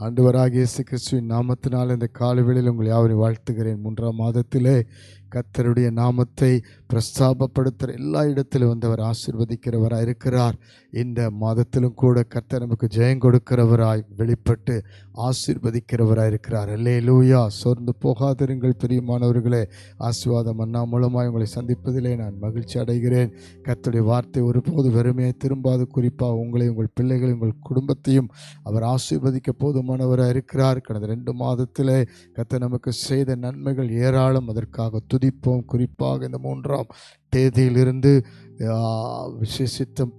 ஆண்டவராக இயேசு கிறிஸ்துவின் நாமத்தினால் இந்த காலவேளையில் உங்கள் யாவரையும் வாழ்த்துகிறேன். மூன்றாம் மாதத்திலே கர்த்தருடைய நாமத்தை பிரஸ்தாபப்படுத்துகிற எல்லா இடத்திலும் வந்தவர் ஆசிர்வதிக்கிறவராக இருக்கிறார். இந்த மாதத்திலும் கூட கர்த்தர் நமக்கு ஜெயம் கொடுக்கிறவராய் வெளிப்பட்டு ஆசிர்வதிக்கிறவராக இருக்கிறார். அல்லே லூயா சோர்ந்து போகாதிருங்கள் பிரியமானவர்களே. ஆசிர்வாதம் அண்ணா மூலமாக உங்களை சந்திப்பதிலே நான் மகிழ்ச்சி அடைகிறேன். கர்த்தருடைய வார்த்தை ஒருபோது வெறுமையை திரும்பாது. குறிப்பாக உங்களை உங்கள் பிள்ளைகளை உங்கள் குடும்பத்தையும் அவர் ஆசீர்வதிக்க போதுமானவராக இருக்கிறார். கடந்த ரெண்டு மாதத்திலே கத்த நமக்கு செய்த நன்மைகள் ஏராளம். அதற்காக துதிப்போம். குறிப்பாக இந்த மூன்றாம் தேதியிலிருந்து விசேஷித்த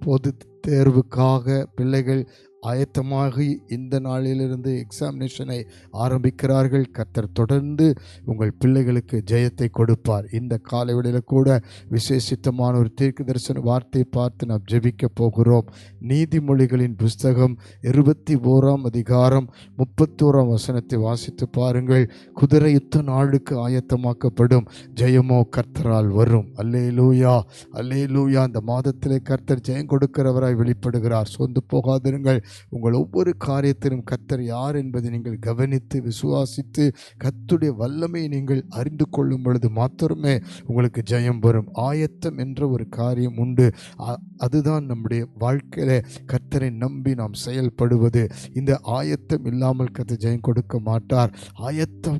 பொது தேர்வுக்காக பிள்ளைகள் ஆயத்தமாகி இந்த நாளிலிருந்து எக்ஸாமினேஷனை ஆரம்பிக்கிறார்கள். கர்த்தர் தொடர்ந்து உங்கள் பிள்ளைகளுக்கு ஜெயத்தை கொடுப்பார். இந்த காலைவெளியில் கூட விசேஷித்தமான ஒரு தீர்க்க தரிசன வார்த்தையை பார்த்து நாம் ஜெபிக்க போகிறோம். நீதிமொழிகளின் புஸ்தகம் இருபத்தி ஓராம் அதிகாரம் முப்பத்தோராம் வசனத்தை வாசித்து பாருங்கள். குதிரை யுத்த நாளுக்கு ஆயத்தமாக்கப்படும் ஜெயமோ கர்த்தரால் வரும். அல்லே லூயா அல்லே லூயா இந்த மாதத்திலே கர்த்தர் ஜெயம் கொடுக்கிறவராய் வெளிப்படுகிறார். சொந்து போகாதிருங்கள். உங்கள் ஒவ்வொரு காரியத்திலும் கர்த்தர் யார் என்பதை நீங்கள் கவனித்து விசுவாசித்து கத்துடைய வல்லமையை நீங்கள் அறிந்து கொள்ளும் பொழுது மாத்திரமே உங்களுக்கு ஜெயம் வரும். ஆயத்தம் என்ற ஒரு காரியம் உண்டு. அ- அதுதான் நம்முடைய வாழ்க்கையில கர்த்தரை நம்பி நாம் செயல்படுவது. இந்த ஆயத்தம் இல்லாமல் கத்தை ஜெயம் கொடுக்க மாட்டார். ஆயத்தம்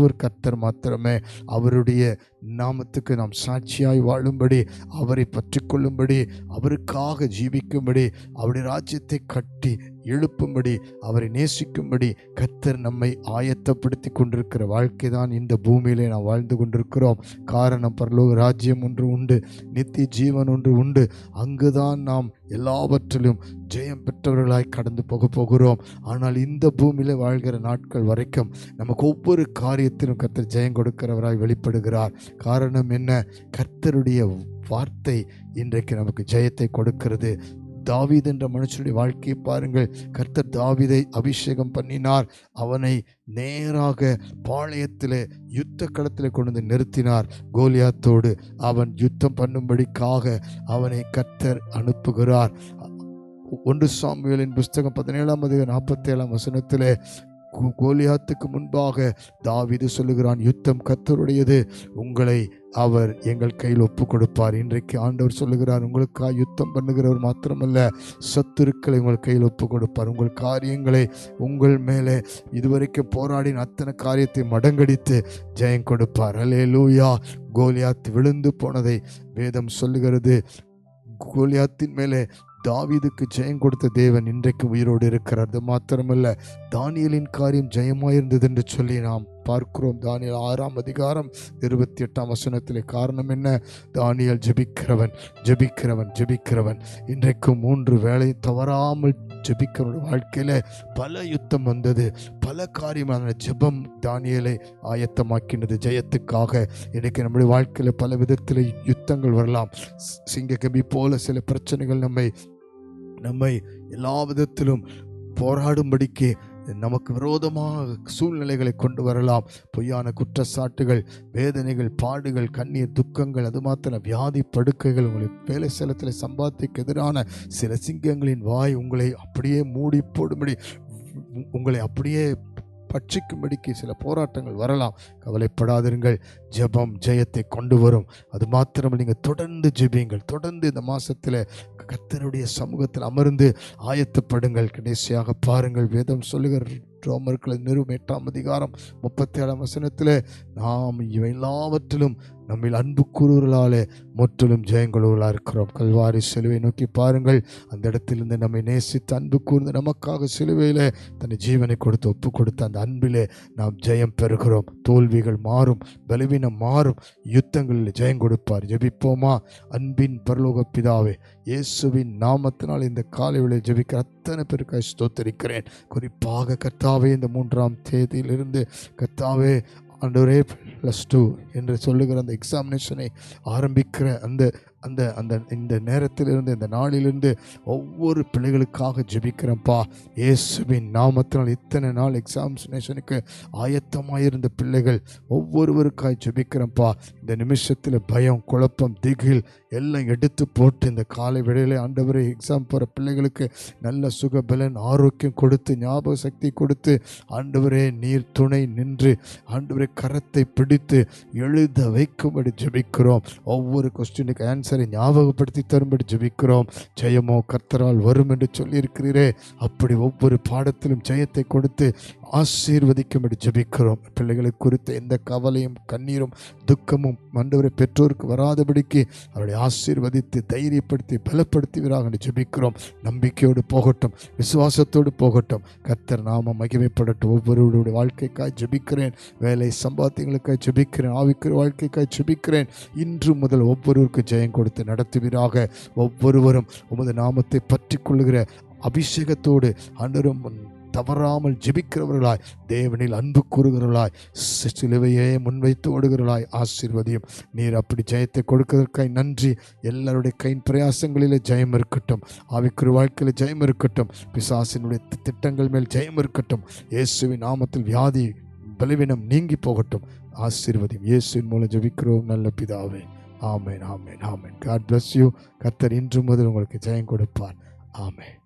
ஒரு கர்த்தர் மாத்திரமே. அவருடைய நாமத்துக்கு நாம் சாட்சியாய் வாழும்படி அவரை பற்றி கொள்ளும்படி அவருக்காக ஜீவிக்கும்படி அவருடைய ராஜ்யத்தை கட்டி எழுப்பும்படி அவரை நேசிக்கும்படி கர்த்தர் நம்மை ஆயத்தப்படுத்தி கொண்டிருக்கிற வாழ்க்கை தான் இந்த பூமியிலே நாம் வாழ்ந்து கொண்டிருக்கிறோம். காரணம் பரலோக ராஜ்யம் ஒன்று உண்டு நித்திய ஜீவன் ஒன்று உண்டு. அங்குதான் நாம் எல்லாவற்றிலும் ஜெயம் பெற்றவர்களாய் கடந்து போக போகிறோம். ஆனால் இந்த பூமியில் வாழ்கிற நாட்கள் வரைக்கும் நமக்கு ஒவ்வொரு காரியத்திலும் கர்த்தர் ஜெயம் கொடுக்கிறவராய் வெளிப்படுகிறார். காரணம் என்ன? கர்த்தருடைய வார்த்தை இன்றைக்கு நமக்கு ஜெயத்தை கொடுக்கிறது. தாவீது என்ற மனுஷனுடைய வாழ்க்கையை பாருங்கள். கர்த்தர் தாவீதை அபிஷேகம் பண்ணினார். அவனை நேராக பாளையத்தில் யுத்த களத்தில் கொண்டு வந்து நிறுத்தினார். கோலியாத்தோடு அவன் யுத்தம் பண்ணும்படிக்காக அவனை கர்த்தர் அனுப்புகிறார். ஒன்று சாமியலின் புஸ்தகம் பதினேழாம் அதிக நாற்பத்தி ஏழாம் கோலியாத்துக்கு முன்பாக தாவிது சொல்லுகிறான் யுத்தம் கத்தருடையது உங்களை அவர் எங்கள் கையில் ஒப்பு கொடுப்பார் இன்றைக்கு ஆண்டவர் சொல்லுகிறார் உங்களுக்காக யுத்தம் பண்ணுகிறவர் மாத்திரமல்ல சத்துருக்களை உங்கள் கையில் ஒப்பு கொடுப்பார் உங்கள் காரியங்களை உங்கள் மேலே இதுவரைக்கும் போராடின அத்தனை காரியத்தை மடங்கடித்து ஜெயம் கொடுப்பார். அலே லூயா கோலியாத் விழுந்து போனதை வேதம் சொல்லுகிறது. கோலியாத்தின் மேலே தாவீதுக்கு ஜெயம் கொடுத்த தேவன் இன்றைக்கு உயிரோடு இருக்கிறார். அது மாத்திரமல்ல தானியலின் காரியம் ஜெயமாயிருந்தது என்று சொல்லி நாம் பார்க்கிறோம். தானியல் ஆறாம் அதிகாரம் இருபத்தி எட்டாம் வசனத்திலே காரணம் என்ன? தானியல் ஜெபிக்கிறவன் ஜெபிக்கிறவன் ஜெபிக்கிறவன். இன்றைக்கு மூன்று வேலை தவறாமல் ஜெபிக்கிறவனுடைய வாழ்க்கையில் பல யுத்தம் வந்தது. பல காரியமான ஜெபம் தானியலை ஆயத்தமாக்கினது. ஜெயத்துக்காக இன்றைக்கு நம்முடைய வாழ்க்கையில் பல விதத்தில் யுத்தங்கள் வரலாம். சிங்க சிங்கக்கம்பி போல சில பிரச்சனைகள் நம்மை நம்மை எல்லா விதத்திலும் போராடும்படிக்கு நமக்கு விரோதமாக சூழ்நிலைகளை கொண்டு வரலாம். பொய்யான குற்றச்சாட்டுகள் வேதனைகள் பாடுகள் கண்ணீர் துக்கங்கள் அது மாத்திரம் வியாதி படுக்கைகள் உங்களை வேலை செலத்தில் சம்பாத்திக்கு எதிரான சில சிங்கங்களின் வாய் உங்களை அப்படியே மூடி போடும்படி உங்களை அப்படியே பட்சிக்கும்படிக்கு சில போராட்டங்கள் வரலாம். கவலைப்படாதிருங்கள். ஜெபம் ஜெயத்தை கொண்டு வரும். அது மாத்திரம் நீங்கள் தொடர்ந்து ஜெபியுங்கள். தொடர்ந்து இந்த மாதத்தில் கத்தருடைய சமூகத்தில் அமர்ந்து ஆயத்தப்படுங்கள். கடைசியாக பாருங்கள். வேதம் சொல்லுகிற ரோமர்களை நிறுவம் எட்டாம் அதிகாரம் முப்பத்தி ஏழாம் வசனத்தில் நாம் இவை எல்லாவற்றிலும் நம்மில் அன்பு கூறுவர்களாலே முற்றிலும் ஜெயங்களுவலாக இருக்கிறோம். கல்வாரி சிலுவை நோக்கி பாருங்கள். அந்த இடத்திலிருந்து நம்மை நேசித்து அன்பு கூர்ந்து நமக்காக சிலுவையில் தன் ஜீவனை கொடுத்து ஒப்பு கொடுத்த அந்த அன்பிலே நாம் ஜெயம் பெறுகிறோம். தோல்விகள் மாறும் பலவீனம் மாறும். யுத்தங்களில் ஜெயம் கொடுப்பார். ஜெபிப்போமா? அன்பின் பரலோக பிதாவே இயேசுவின் நாமத்தினால் இந்த காலை விலை ஜெபிக்கிற அத்தனை பேருக்காய் ஸ்தோத்தரிக்கிறேன். குறிப்பாக கர்த்தாவே இந்த மூன்றாம் தேதியிலிருந்து கர்த்தாவே ஆண்டவரே ப்ளஸ் டூ என்று சொல்லுகிற அந்த எக்ஸாமினேஷனை ஆரம்பிக்கிற அந்த அந்த அந்த இந்த நேரத்திலிருந்து இந்த நாளிலிருந்து ஒவ்வொரு பிள்ளைகளுக்காக ஜெபிக்கிறேன்ப்பா. இயேசுவின் நாமத்தினால் இத்தனை நாள் எக்ஸாமினேஷனுக்கு ஆயத்தமாயிருந்த பிள்ளைகள் ஒவ்வொருவருக்காய் ஜெபிக்கிறேன்ப்பா. இந்த நிமிஷத்தில் பயம் குழப்பம் திகில் எல்லாம் எடுத்து போட்டு இந்த காலை வேளையில் ஆண்டவரை எக்ஸாம் போகிற பிள்ளைகளுக்கு நல்ல சுகபலன் ஆரோக்கியம் கொடுத்து ஞாபக சக்தி கொடுத்து ஆண்டவரே நீர் துணை நின்று ஆண்டவரே கரத்தை பிடித்து எழுத வைக்கும்படி ஜெபிக்கிறோம். ஒவ்வொரு கொஸ்டினுக்கு ஆன்சர் ஞாபகப்படுத்தி தரும்படி ஜெபிக்கிறோம். ஜெயமோ கர்த்தரால் வரும் என்று சொல்லியிருக்கிறீரே. அப்படி ஒவ்வொரு பாடத்திலும் ஜெயத்தை கொடுத்து ஆசீர்வதிக்கும்படி ஜபிக்கிறோம். பிள்ளைகளை குறித்த எந்த கவலையும் கண்ணீரும் துக்கமும் மண்டவரை பெற்றோருக்கு வராதபடிக்கு அவருடைய ஆசீர்வதித்து தைரியப்படுத்தி பலப்படுத்துவீராக என்று ஜபிக்கிறோம். நம்பிக்கையோடு போகட்டும் விசுவாசத்தோடு போகட்டும். கர்த்தர் நாம மகிமைப்படட்டும். ஒவ்வொருவருடைய வாழ்க்கைக்காய் ஜபிக்கிறேன். வேலை சம்பாத்தியங்களுக்காய் ஜபிக்கிறேன். ஆவிக்கிற வாழ்க்கைக்காய் ஜபிக்கிறேன். இன்று முதல் ஒவ்வொருவருக்கும் ஜெயம் கொடுத்து நடத்துவீராக. ஒவ்வொருவரும் உமது நாமத்தை பற்றி கொள்ளுகிற அபிஷேகத்தோடு அன்றரும் தவறாமல் ஜெபிக்கிறவர்களாய் தேவனில் அன்பு கூறுகிறவர்களாய் சிலுவையே முன்வைத்து ஓடுகிறவர்களாய் ஆசீர்வதியும். நீர் அப்படி ஜெயத்தை கொடுக்கிறதற்காய் நன்றி. எல்லாருடைய கையின் பிரயாசங்களிலே ஜெயம் இருக்கட்டும். ஆவிக்குரு வாழ்க்கையில் ஜெயம் இருக்கட்டும். பிசாசினுடைய திட்டங்கள் மேல் ஜெயம் இருக்கட்டும். இயேசுவின் நாமத்தில் வியாதி பலவீனம் நீங்கி போகட்டும். ஆசீர்வதியும். இயேசுவின் மூலம் ஜெபிக்கிறோம். நல்ல பிதாவே. ஆமேன் ஆமேன் ஆமேன். காட் பிளஸ் யூ கர்த்தர் இன்று முதல் உங்களுக்கு ஜெயம் கொடுப்பார். ஆமேன்.